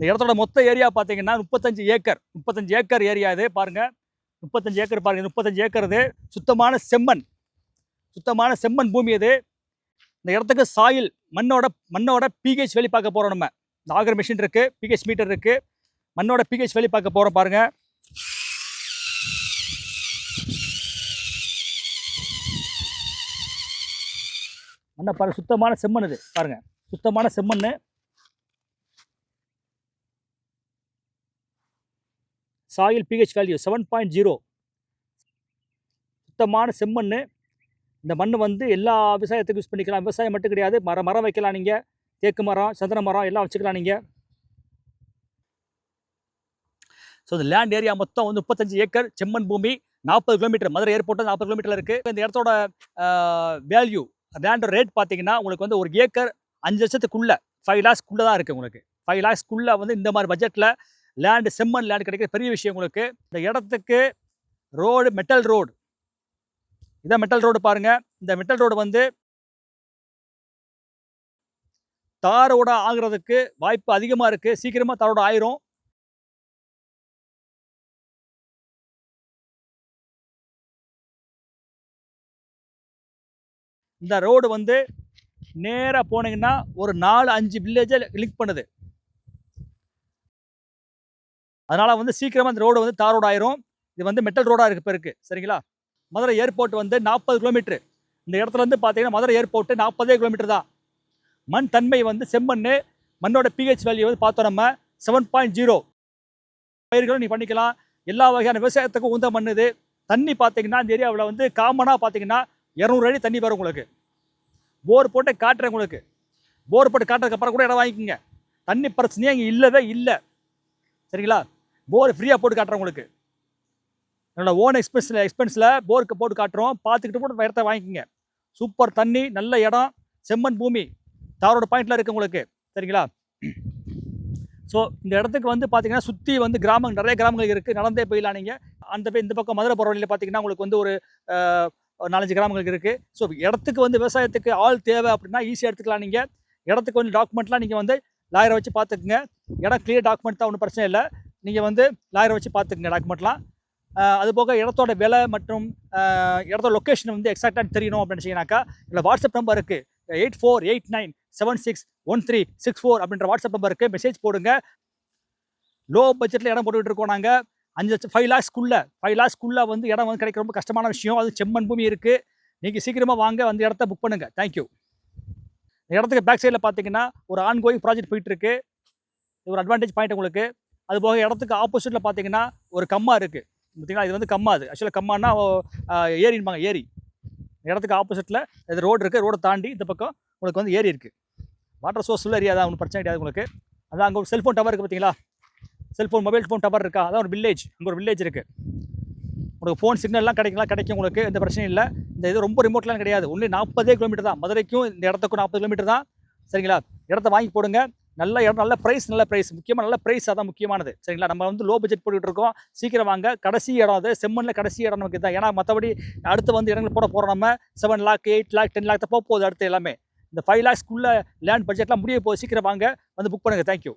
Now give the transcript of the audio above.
இந்த இடத்தோட மொத்த ஏரியா பார்த்தீங்கன்னா முப்பத்தஞ்சு ஏக்கர். முப்பத்தஞ்சு ஏக்கர் ஏரியா இது. பாருங்கள் முப்பத்தஞ்சு ஏக்கர் பாருங்கள் முப்பத்தஞ்சு ஏக்கர் இது. சுத்தமான செம்மண். சுத்தமான செம்மண் பூமி இது. இந்த இடத்துக்கு சாயில் மண்ணோட மண்ணோட பிஹெச் வெளி பார்க்க போகிறோம் நம்ம. இந்த ஆகர் மிஷின் இருக்குது பிஹெச் மீட்டர் இருக்குது மண்ணோட பிஹெச் வெளி பார்க்க போகிறோம் பாருங்கள் மண்ணை பாருங்கள் சுத்தமான செம்மண் இது. பாருங்கள் சுத்தமான செம்மண் soil pH value seven point zero சுத்தமான செம்மண் இந்த மண் வந்து எல்லா விவசாயத்துக்கும் யூஸ் பண்ணிக்கலாம். விவசாயம் மட்டும் கிடையாது. மரம் மரம் வைக்கலாம் நீங்கள் தேக்கு மரம் சந்தன மரம் எல்லாம் வச்சுக்கலாம் நீங்கள் ஸோ இந்த லேண்ட் ஏரியா மொத்தம் வந்து முப்பத்தஞ்சு ஏக்கர் செம்மண் பூமி நாற்பது கிலோமீட்டர் மதுரை ஏர்போர்ட் நாற்பது கிலோமீட்டரில் இருக்குது இந்த இடத்தோட வேல்யூ லேண்டோட ரேட் பார்த்தீங்கன்னா உங்களுக்கு வந்து ஒரு ஏக்கர் அஞ்சு லட்சத்துக்குள்ள ஃபைவ் லேக்ஸ்க்குள்ளே தான் இருக்குது உங்களுக்கு. ஃபைவ் லேக்ஸ்க்குள்ளே வந்து இந்த மாதிரி பட்ஜெட்டில் லேண்டு செம்மண் லேண்ட் கிடைக்கிற பெரிய விஷயம் உங்களுக்கு. இந்த இடத்துக்கு ரோடு மெட்டல் ரோடு இதான் மெட்டல் ரோடு பாருங்கள் இந்த மெட்டல் ரோடு வந்து தாரோட ஆகிறதுக்கு வாய்ப்பு அதிகமாக இருக்குது சீக்கிரமாக தாரோட ஆயிரும். இந்த ரோடு வந்து நேராக போனீங்கன்னா ஒரு நாலு அஞ்சு வில்லேஜை லிங்க் பண்ணுது. அதனால் வந்து சீக்கிரமாக இந்த ரோடு வந்து தார் ரோடு ஆயிரும். இது வந்து மெட்டல் ரோடாக இருக்குது இப்போ இருக்குது சரிங்களா? மதுரை ஏர்போர்ட் வந்து நாற்பது கிலோமீட்ரு இந்த இடத்துல வந்து பார்த்தீங்கன்னா மதுரை ஏர்போர்ட்டு நாற்பதே கிலோமீட்டர் தான். மண் தன்மை வந்து செம்மண் மண்ணோட பிஹெச் வேல்யூ வந்து பார்த்தோம் நம்ம செவன் பாயிண்ட் ஜீரோ பயிர்களும் நீ பண்ணிக்கலாம். எல்லா வகையான விவசாயத்துக்கும் உந்த மண் இது. தண்ணி பார்த்தீங்கன்னா இந்த ஏரியாவில் வந்து காமனாக பார்த்தீங்கன்னா இரநூறு அடி தண்ணி வரும் உங்களுக்கு. போர் போட்டு காட்டுறேன் உங்களுக்கு. போர் போட்டு காட்டுறதுக்கு அப்புறம் கூட இடம் வாங்கிக்கோங்க. தண்ணி பிரச்சனையே இங்கே இல்லவே இல்லை. சரிங்களா? போர் ஃப்ரீயாக போட்டு காட்டுறேன் உங்களுக்கு. என்னோட ஓன் எக்ஸ்பென்ஸில் எக்ஸ்பென்ஸில் போருக்கு போட்டு காட்டுறோம். பார்த்துக்கிட்டு கூட இடத்த வாங்கிக்கோங்க. சூப்பர் தண்ணி நல்ல இடம் செம்மண் பூமி. தாரோட பாயிண்டில் இருக்குது உங்களுக்கு. சரிங்களா? ஸோ இந்த இடத்துக்கு வந்து பார்த்தீங்கன்னா சுற்றி வந்து கிராமங்கள் நிறைய கிராமங்கள் இருக்குது நடந்தே போயிடலாம் நீங்கள் அந்த பக்கம் இந்த பக்கம் மதுரை பரவலியில் பார்த்தீங்கன்னா உங்களுக்கு வந்து ஒரு ஒரு நாலஞ்சு கிராமங்கள் இருக்குது ஸோ இடத்துக்கு வந்து விவசாயத்துக்கு ஆள் தேவை அப்படின்னா ஈஸியாக எடுத்துக்கலாம் நீங்கள் இடத்துக்கு வந்து டாக்குமெண்ட்லாம் நீங்கள் வந்து லாயரை வச்சு பார்த்துக்குங்க இடம் கிளியர் டாக்குமெண்ட் தான் ஒன்றும் பிரச்சனை இல்லை. நீங்கள் வந்து லாயரை வச்சு பார்த்துக்குங்க டாக்குமெண்ட்லாம் அதுபோக அது போக இடத்தோட விலை மற்றும் இடத்தோட லொக்கேஷன் வந்து எக்ஸாக்டாக தெரியணும் அப்படின்னு வச்சிங்கனாக்கா இல்லை வாட்ஸ்அப் நம்பர் இருக்குது eight four eight nine seven six one three six four அப்படின்ற வாட்ஸ்அப் நம்பருக்கு மெசேஜ் போடுங்க. லோ பட்ஜெட்டில் இடம் போட்டுக்கிட்டு இருக்கோம் நாங்கள் அஞ்சு லட்சம் ஃபைவ் லேக்ஸ்க்குள்ளே ஃபைவ் லேக்ஸ்க்குள்ளே வந்து இடம் வந்து கிடைக்க ரொம்ப கஷ்டமான விஷயம். அது செம்மண் பூமி இருக்குது நீங்கள் சீக்கிரமாக வாங்க வந்து இடத்த புக் பண்ணுங்கள் தேங்க்யூ இந்த இடத்துக்கு பேக் சைடில் பார்த்தீங்கன்னா ஒரு ஆன் கோயிங் ப்ராஜெக்ட் போயிட்டுருக்கு இது ஒரு அட்வான்டேஜ் பாயிண்ட் உங்களுக்கு. அது போக இடத்துக்கு ஆப்போசிட்டில் பார்த்தீங்கன்னா ஒரு கம்மா இருக்குது பார்த்தீங்கன்னா இது வந்து கம்மா அது. ஆக்சுவலாக கம்மானா ஏரின்பாங்க ஏரி. இடத்துக்கு ஆப்போசிட்டில் இது ரோடு இருக்குது ரோடை தாண்டி இந்த பக்கம் உங்களுக்கு வந்து ஏரி இருக்குது வாட்டர் சோர்ஸ் உள்ள ஏரியா தான். ஒன்றும் பிரச்சனை கிடையாது உங்களுக்கு. அதான் அங்கே ஒரு செல்ஃபோன் டவர் இருக்குது பார்த்தீங்களா செல்ஃபோன் மொபைல் ஃபோன் டவர் இருக்கா? அதான் ஒரு வில்லேஜ் அங்கே ஒரு வில்லேஜ் இருக்குது உங்களுக்கு ஃபோன் சிக்னல்லாம் கிடைக்கலாம் கிடைக்கும் உங்களுக்கு. எந்த பிரச்சனையும் இல்லை. இந்த இது ரொம்ப ரிமோட்லாம் கிடையாது. ஒன்லி நாற்பதே கிலோமீட்டர் தான். மதுரைக்கும் இந்த இடத்துக்கும் நாற்பது கிலோமீட்டர் தான். சரிங்களா? இடத்த வாங்கி போடுங்க. நல்ல இடம் நல்ல ப்ரைஸ் நல்ல ப்ரைஸ் முக்கியமாக நல்ல ப்ரைஸ் அதான் முக்கியமானது. சரிங்களா? நம்ம வந்து லோ பட்ஜெட் போட்டுட்டு இருக்கோம். சீக்கிரம் வாங்க. கடைசி இடம் அது. செம்மண்ணில் கடைசி இடம் நமக்கு தான் ஏன்னா மற்றபடி அடுத்து வந்து இடங்கள் போட போகிறோம் நம்ம. Seven lakh eight lakh ten lakh தான் போக போகுது அடுத்து எல்லாமே. இந்த ஃபைவ் லேக்ஸ்க்குள்ளே லேண்ட் பட்ஜெட்லாம் முடிய போகுது. சீக்கிரம் வாங்க. வந்து புக் பண்ணுங்கள் தேங்க்யூ